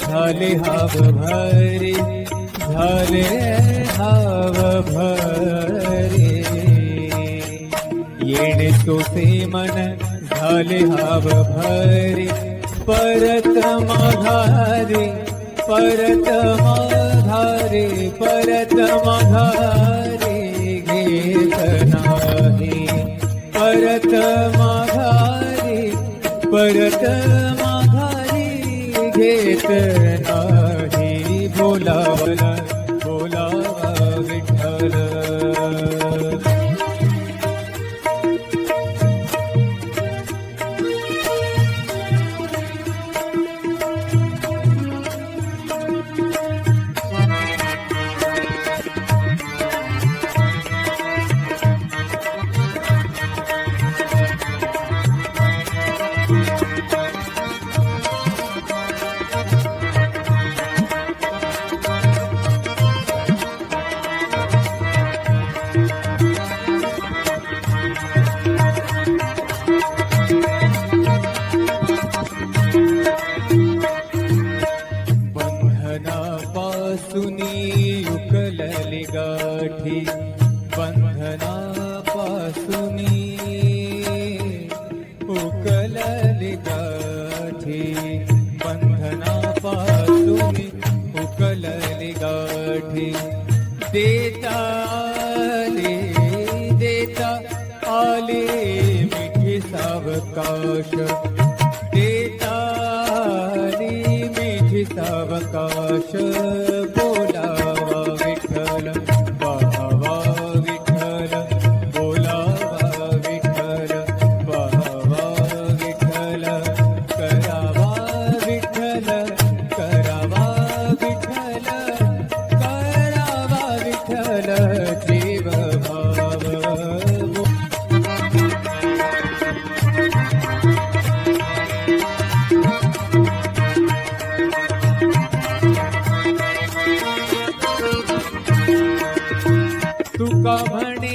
झाले हाव भरे झाले हाव भरे. येणे तोसे मन झाले हाव भरे. परत माघारे परत माघारे परत माघारे घेत नाही. परत माघारी परत माघारी ते देता अली मिठि सावकाश देतारी मिथि सावकाश ಗಮಣಿ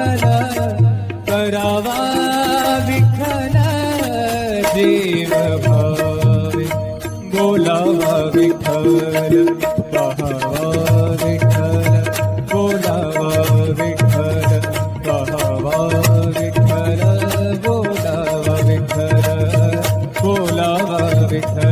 विठ्ठल करावा विठ्ठल जीव भावे बोलावा विठ्ठल पहावा विठ्ठल बोलावा विठ्ठल पहावा विठ्ठल बोलावा विठ्ठल बोलावा विठ्ठल।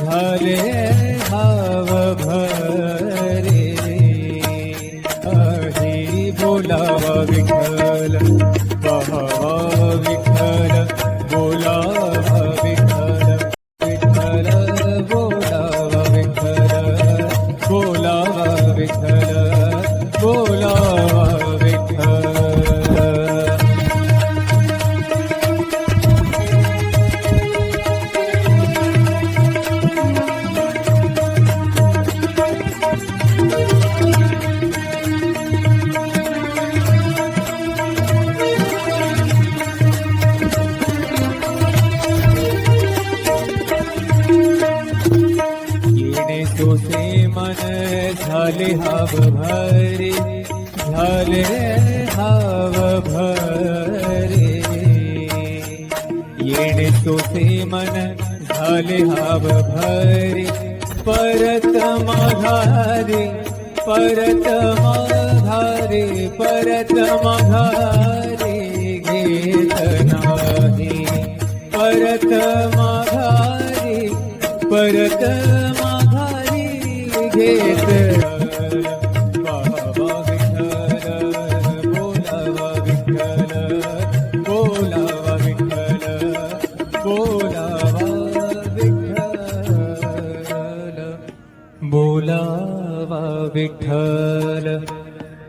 भरे भाव भरे। आहे बोलावा विठ्ठल पहावा विठ्ठल बोलावा विठ्ठल। विठ्ठल बोलावा विठ्ठल बोलावा विठ्ठल बोलावा हाव भरे झाले हाव भरे येणे तोसे मन झाले हाव भरे परत माघारे परत माघारे परत माघारे घेत नाही. परत माघारी परत माघारी घेत बोलावा विठ्ठल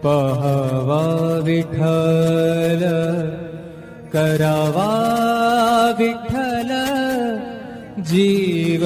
पहावा विठ्ठल करावा विठ्ठल जीव